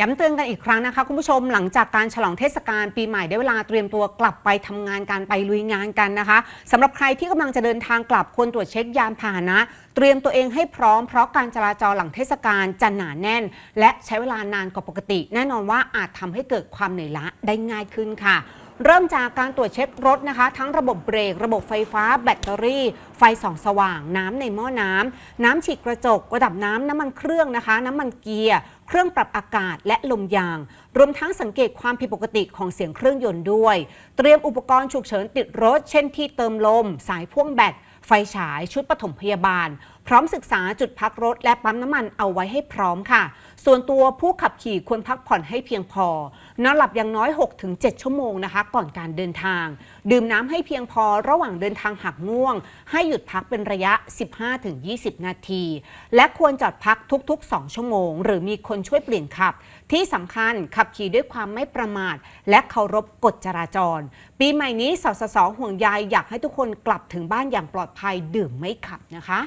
ย้ำเตือนกันอีกครั้งนะคะ คุณผู้ชมหลังจากการฉลองเทศกาลปีใหม่ได้เวลาเตรียมตัวกลับไปทำงานการไปลุยงานกันนะคะสำหรับใครที่กำลังจะเดินทางกลับควรตรวจเช็คยานพาหนะ เตรียมตัวเองให้พร้อมเพราะการจราจรหลังเทศกาลจะหนาแน่น และใช้เวลานานกว่าปกติ แน่นอนว่าอาจทำให้เกิดความเหนื่อยล้าได้ง่ายขึ้นค่ะเริ่มจากการตรวจเช็ครถนะคะ ทั้งระบบเบรก ระบบไฟฟ้า แบตเตอรี่ไฟส่องสว่าง น้ำในหม้อน้ำ น้ำฉีดกระจก ระดับน้ำน้ำมันเครื่องนะคะ น้ำมันเกียร์เครื่องปรับอากาศและลมยาง รวมทั้งสังเกตความผิดปกติของเสียงเครื่องยนต์ด้วย เตรียมอุปกรณ์ฉุกเฉินติดรถ เช่นที่เติมลม สายพ่วงแบต ไฟฉาย ชุดปฐมพยาบาล พร้อมศึกษาจุดพักรถและปั๊มน้ำมันเอาไว้ให้พร้อมค่ะ ส่วนตัวผู้ขับขี่ควรพักผ่อนให้เพียงพอ นอนหลับอย่างน้อย 6-7 ชั่วโมงนะคะ ก่อนการเดินทาง ดื่มน้ำให้เพียงพอระหว่างเดินทางหักง่วง ให้หยุดพักเป็นระยะ 15-20 นาที และควรจอดพักทุก ๆ 2 ชั่วโมง หรือมีคนช่วยเปลี่ยนขับ ที่สำคัญขับขี่ด้วยความไม่ประมาท และเคารพกฎจราจร ปีใหม่นี้สสสห่วงใยอยากให้ทุกคนกลับถึงบ้านอย่างปลอดภัยดื่มไม่ขับนะคะ